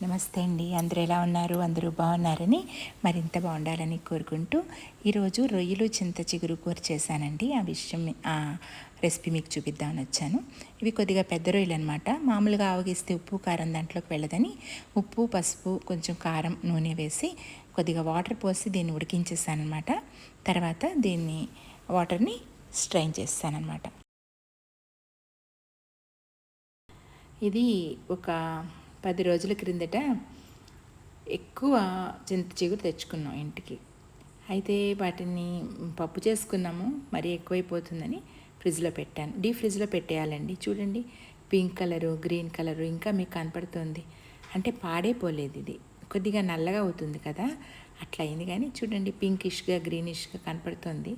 నమస్తే అండి. అందరూ ఎలా ఉన్నారు? అందరూ బాగున్నారని మరింత బాగుండాలని కోరుకుంటూ ఈరోజు రొయ్యలు చింత చిగురు కూర చేశానండి. ఆ విషయం ఆ రెసిపీ మీకు చూపిద్దామని వచ్చాను. ఇవి కొద్దిగా పెద్ద రొయ్యలు అనమాట మామూలుగా ఆవగిస్తే ఉప్పు కారం దాంట్లోకి వెళ్ళదని ఉప్పు పసుపు కొంచెం కారం నూనె వేసి కొద్దిగా వాటర్ పోసి దీన్ని ఉడికించేసాను అనమాట తర్వాత దీన్ని వాటర్ని స్ట్రైన్ చేస్తానమాట ఇది ఒక పది రోజుల క్రిందట ఎక్కువ చింత చిగురు తెచ్చుకున్నాం ఇంటికి. అయితే వాటిని పప్పు చేసుకున్నాము మరీ ఎక్కువైపోతుందని ఫ్రిడ్జ్లో పెట్టాను. డీ ఫ్రిడ్జ్లో పెట్టేయాలండి. చూడండి పింక్ కలరు గ్రీన్ కలరు ఇంకా మీకు కనపడుతుంది. అంటే పాడైపోలేదు ఇది. కొద్దిగా నల్లగా అవుతుంది కదా? అట్లా అయింది కానీ చూడండి పింకిష్గా గ్రీనిష్గా కనపడుతుంది.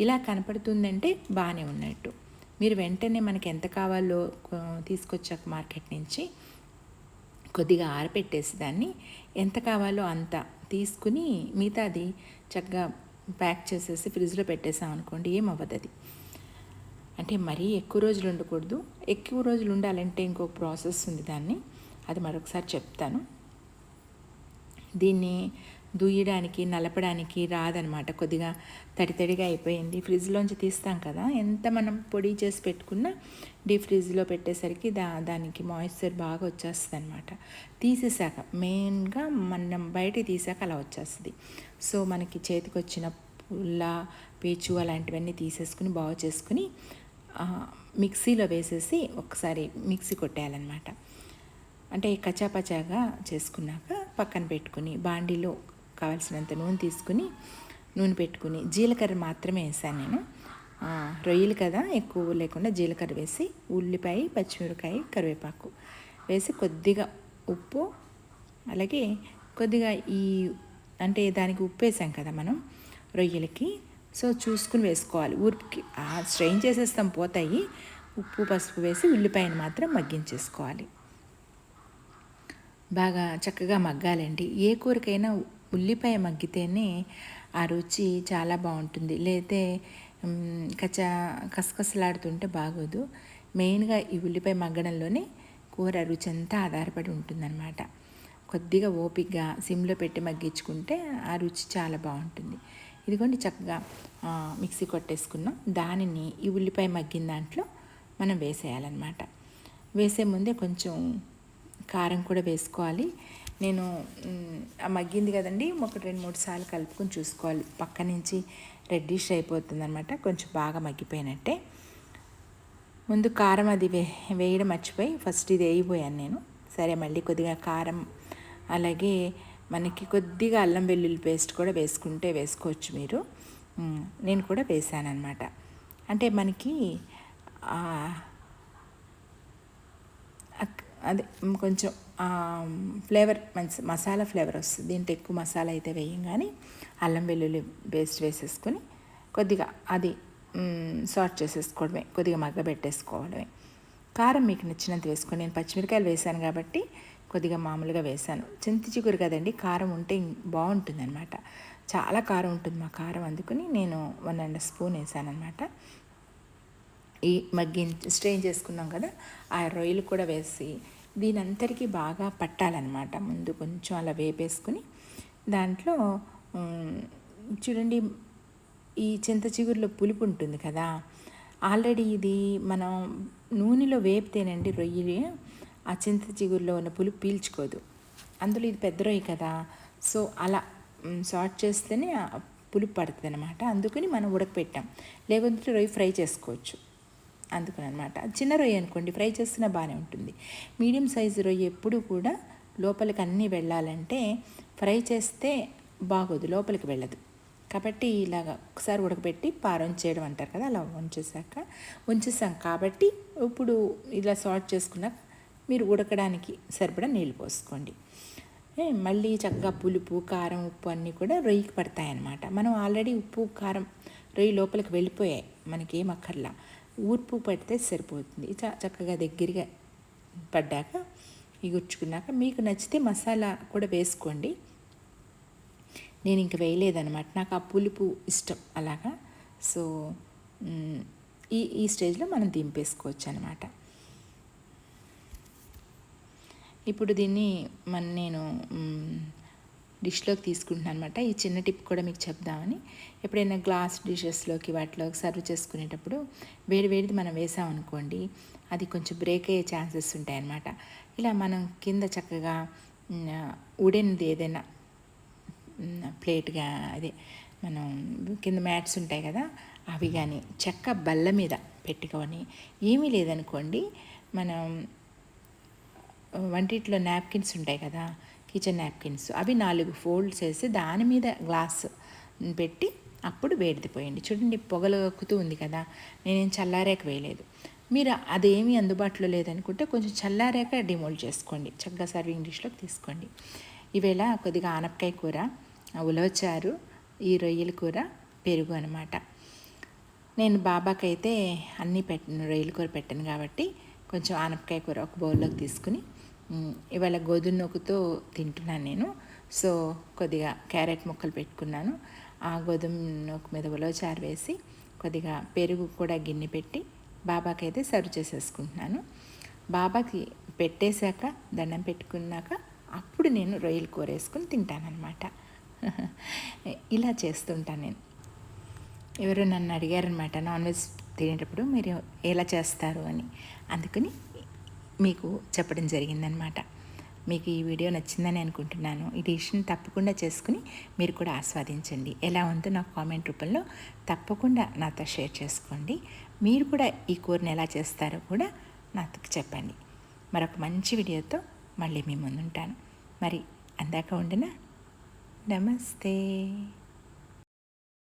ఇలా కనపడుతుందంటే బాగానే ఉన్నట్టు. మీరు వెంటనే మనకి ఎంత కావాలో తీసుకొచ్చాక మార్కెట్ నుంచి కొద్దిగా ఆరపెట్టేసి దాన్ని ఎంత కావాలో అంత తీసుకుని మిగతాది చక్కగా ప్యాక్ చేసేసి ఫ్రిడ్జ్లో పెట్టేసాం అనుకోండి ఏమవ్వదు అది. అంటే మరీ ఎక్కువ రోజులు ఉండకూడదు. ఎక్కువ రోజులు ఉండాలంటే ఇంకో ప్రాసెస్ ఉంది దాన్ని. అది మరొకసారి చెప్తాను. దీన్ని దూయడానికి నలపడానికి రాదనమాట. కొద్దిగా తడి తడిగా అయిపోయింది. ఫ్రిడ్జ్లోంచి తీస్తాం కదా. ఎంత మనం పొడి చేసి పెట్టుకున్నా డీప్ ఫ్రిడ్జ్లో పెట్టేసరికి దా దానికి మాయిశ్చర్ బాగా వచ్చేస్తుంది అనమాట తీసేసాక మెయిన్గా మనం బయట తీసాక అలా వచ్చేస్తుంది. సో మనకి చేతికి వచ్చిన పుల్ల పేచు అలాంటివన్నీ తీసేసుకుని బాగు చేసుకుని మిక్సీలో వేసేసి ఒకసారి మిక్సీ కొట్టేయాలన్నమాట అంటే కచాపచాగా చేసుకున్నాక పక్కన పెట్టుకుని బాండీలో కావాల్సినంత నూనె తీసుకుని నూనె పెట్టుకుని జీలకర్ర మాత్రమే వేసాను నేను. రొయ్యలు కదా ఎక్కువ లేకుండా జీలకర్ర వేసి ఉల్లిపాయ పచ్చిమిరకాయ కరివేపాకు వేసి కొద్దిగా ఉప్పు అలాగే కొద్దిగా ఈ అంటే దానికి ఉప్పు వేసాం కదా మనం రొయ్యలకి. సో చూసుకుని వేసుకోవాలి. ఊరికి స్ట్రెయిన్ చేసేస్తాం పోతాయి. ఉప్పు పసుపు వేసి ఉల్లిపాయను మాత్రం మగ్గించేసుకోవాలి. బాగా చక్కగా మగ్గాలండి. ఏ కూరకైనా ఉల్లిపాయ మగ్గితేనే ఆ రుచి చాలా బాగుంటుంది. లేతే కచ కసకసలాడుతుంటే బాగోదు. మెయిన్గా ఈ ఉల్లిపాయ మగ్గడంలోనే కూర రుచి అంతా ఆధారపడి ఉంటుందన్నమాట. కొద్దిగా ఓపికగా సిమ్లో పెట్టి మగ్గించుకుంటే ఆ రుచి చాలా బాగుంటుంది. ఇదిగోండి చక్కగా మిక్సీ కొట్టేసుకున్నాం. దానిని ఈ ఉల్లిపాయ మగ్గిన దాంట్లో మనం వేసేయాలన్నమాట. వేసే ముందే కొంచెం కారం కూడా వేసుకోవాలి. నేను మగ్గింది కదండి ఒక రెండు మూడు సార్లు కలుపుకొని చూసుకోవాలి. పక్క నుంచి రెడ్డిష్ అయిపోతుంది అనమాట కొంచెం బాగా మగ్గిపోయినట్టే. ముందు కారం అది వే వేయడం మర్చిపోయి ఫస్ట్ ఇది వేయిపోయాను నేను. సరే మళ్ళీ కొద్దిగా కారం అలాగే మనకి కొద్దిగా అల్లం వెల్లుల్లి పేస్ట్ కూడా వేసుకుంటే వేసుకోవచ్చు మీరు. నేను కూడా వేసాను అనమాట అంటే మనకి అదే కొంచెం ఫ్లేవర్ మంచి మసాలా ఫ్లేవర్ వస్తుంది. దీంట్లో ఎక్కువ మసాలా అయితే వేయం కానీ అల్లం వెల్లుల్లి పేస్ట్ వేసేసుకొని కొద్దిగా అది సార్ట్ చేసేసుకోవడమే కొద్దిగా మగ్గ పెట్టేసుకోవడమే. కారం మీకు నచ్చినంత వేసుకొని నేను పచ్చిమిరకాయలు వేసాను కాబట్టి కొద్దిగా మామూలుగా వేసాను. చింత చిగురు కదండి కారం ఉంటే బాగుంటుంది అనమాట చాలా కారం ఉంటుంది మా కారం అందుకుని నేను వన్ అండ్ స్పూన్ వేసాను అనమాట ఈ మగ్గి స్ట్రెయిన్ చేసుకున్నాం కదా ఆ రొయ్యలు కూడా వేసి దీని బాగా పట్టాలన్నమాట. ముందు కొంచెం అలా వేపేసుకుని దాంట్లో చూడండి ఈ చింత చిగురులో పులుపు ఉంటుంది కదా ఆల్రెడీ ఇది మనం నూనెలో వేపితేనండి రొయ్యలు ఆ చింత చిగురులో ఉన్న పులుపు పీల్చుకోదు. అందులో ఇది పెద్ద రొయ్యి కదా సో అలా సార్ట్ చేస్తేనే పులుపు పడుతుంది అనమాట అందుకని మనం ఉడకపెట్టాం. లేకుంటే రొయ్యి ఫ్రై చేసుకోవచ్చు. అందుకని అనమాట చిన్న రొయ్య అనుకోండి ఫ్రై చేస్తున్నా బాగానే ఉంటుంది. మీడియం సైజు రొయ్య ఎప్పుడు కూడా లోపలికి అన్నీ వెళ్ళాలంటే ఫ్రై చేస్తే బాగోదు లోపలికి వెళ్ళదు. కాబట్టి ఇలాగ ఒకసారి ఉడకబెట్టి పారం చేయడం అంటారు కదా అలా ఉంచేసాక ఉంచేసాం కాబట్టి ఇప్పుడు ఇలా సార్ట్ చేసుకున్నాక మీరు ఉడకడానికి సరిపడా నీళ్ళు పోసుకోండి. మళ్ళీ చక్కగా పులుపు కారం ఉప్పు అన్నీ కూడా రొయ్యకి పడతాయన్నమాట. మనం ఆల్రెడీ ఉప్పు కారం రొయ్యి లోపలికి వెళ్ళిపోయాయి మనకి ఏం అక్కర్లా. ఊర్పు పడితే సరిపోతుంది. చక్కగా దగ్గరగా పడ్డాక ఇగుర్చుకున్నాక మీకు నచ్చితే మసాలా కూడా వేసుకోండి. నేను ఇంక వేయలేదనమాట నాకు ఆ పులుపు ఇష్టం అలాగా. సో ఈ ఈ స్టేజ్లో మనం దింపేసుకోవచ్చు అనమాట ఇప్పుడు దీన్ని మన నేను డిష్లోకి తీసుకుంటున్నాను అనమాట ఈ చిన్న టిప్ కూడా మీకు చెప్దామని. ఎప్పుడైనా గ్లాస్ డిషెస్లోకి వాటిలోకి సర్వ్ చేసుకునేటప్పుడు వేడి వేడిది మనం వేసామనుకోండి అది కొంచెం బ్రేక్ అయ్యే ఛాన్సెస్ ఉంటాయన్నమాట. ఇలా మనం కింద చక్కగా ఉడెన్ది ఏదైనా ప్లేట్గా అదే మనం కింద మ్యాట్స్ ఉంటాయి కదా అవి కానీ చెక్క బల్ల మీద పెట్టుకొని ఏమీ లేదనుకోండి మనం వంటిట్లో నాప్కిన్స్ ఉంటాయి కదా కిచెన్ నాప్కిన్స్ అవి నాలుగు ఫోల్డ్ చేసి దాని మీద గ్లాస్ పెట్టి అప్పుడు వేడిదిపోయండి చూడండి పొగలు ఎక్కుతూ ఉంది కదా నేనేం చల్లారాక వేయలేదు. మీరు అదేమీ అందుబాటులో లేదనుకుంటే కొంచెం చల్లారాక డిమోల్డ్ చేసుకోండి. చక్కగా సర్వింగ్ డిష్లోకి తీసుకోండి. ఈవేళ కొద్దిగా ఆనపకాయ కూర ఉలవచారు ఈ రొయ్యల కూర పెరుగు అనమాట నేను బాబాకైతే అన్నీ పెట్టను రొయ్యల కూర పెట్టను కాబట్టి కొంచెం ఆనపకాయ కూర ఒక బౌల్లోకి తీసుకుని ఇవాళ గోధుమ నూకతో తింటున్నాను నేను. సో కొద్దిగా క్యారెట్ ముక్కలు పెట్టుకున్నాను. ఆ గోధుమ నూకు మీద ఉలవచారు వేసి కొద్దిగా పెరుగు కూడా గిన్నె పెట్టి బాబాకి అయితే సర్వ్ చేసేసుకుంటున్నాను. బాబాకి పెట్టేశాక దండం పెట్టుకున్నాక అప్పుడు నేను రొయ్యలు కూర వేసుకుని తింటానన్నమాట. ఇలా చేస్తుంటాను నేను. ఎవరో నన్ను అడిగారనమాట నాన్ వెజ్ తినేటప్పుడు మీరు ఎలా చేస్తారు? అని. అందుకని మీకు చెప్పడం జరిగిందనమాట. మీకు ఈ వీడియో నచ్చిందని అనుకుంటున్నాను. ఈ డిష్ని తప్పకుండా చేసుకుని మీరు కూడా ఆస్వాదించండి. ఎలా ఉందో నాకు కామెంట్ రూపంలో తప్పకుండా నాతో షేర్ చేసుకోండి. మీరు కూడా ఈ కూరని ఎలా చేస్తారో కూడా నాతో చెప్పండి. మరొక మంచి వీడియోతో మళ్ళీ మీ ముందుంటాను. మరి అందాక ఉండినా? నమస్తే.